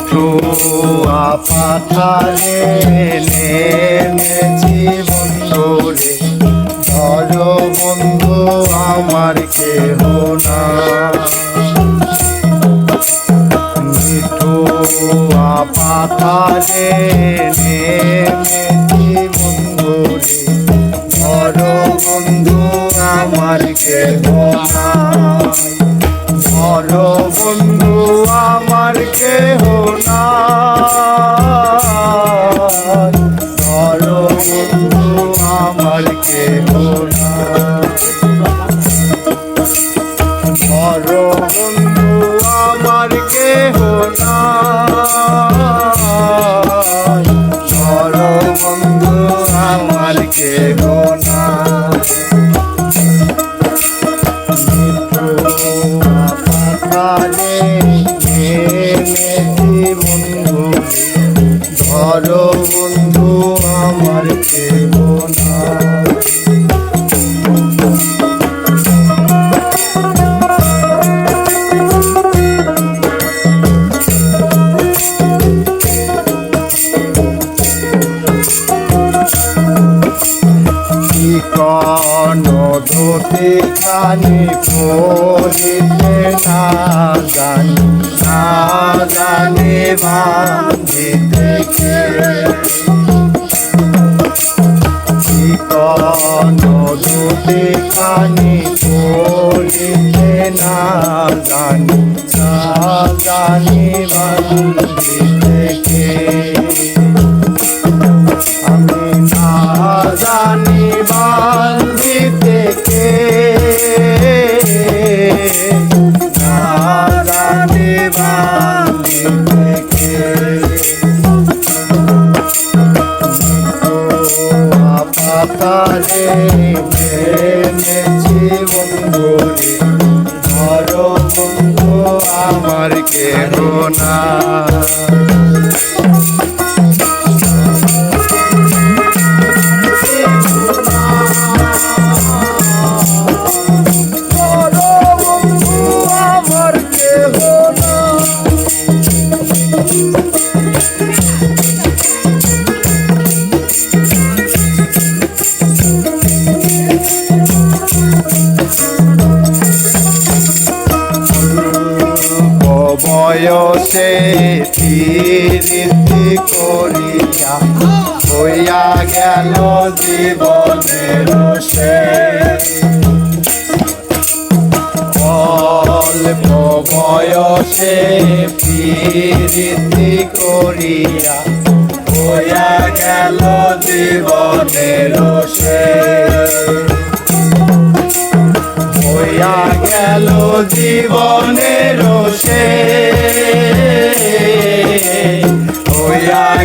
মিঠু আপাথারে নেমেছি বন্ধু রে ধর বন্ধু আমার কেহ না মিঠু আপাথারে নেমেছি বন্ধু রে ধর বন্ধু আমার কেহ না ধর বন্ধু আমার কেহ না বন্ধু আমার কেহ না আমার কেব না কন ধুতি পড়িতে না জানি না জানি বান্ধিতে কে ধুতি খানি না জানি না জানি বান্ধিতে কে আমি না জানি বান্ধিতে কে না জানি বান্ধিতে কে পাতালে মেনেছি বন্ধু রে ধর আমার কেহ না? হইয়া গেল জীবনের অল্প বয়সে প্রীতি করিয়া হইয়া গেল জীবনের সে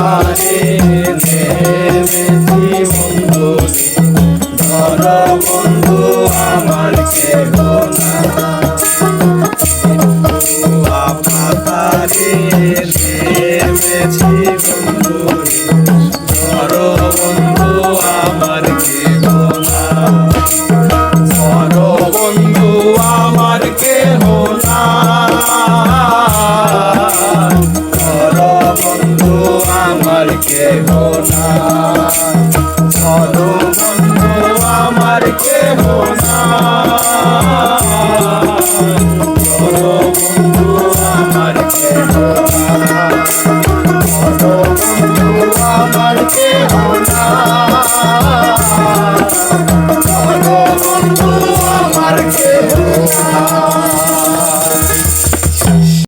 আমারে ভেবেছি বন্ধু ধর বন্ধু আমার কেহ না। আমারে ভেবেছি বন্ধু দেব না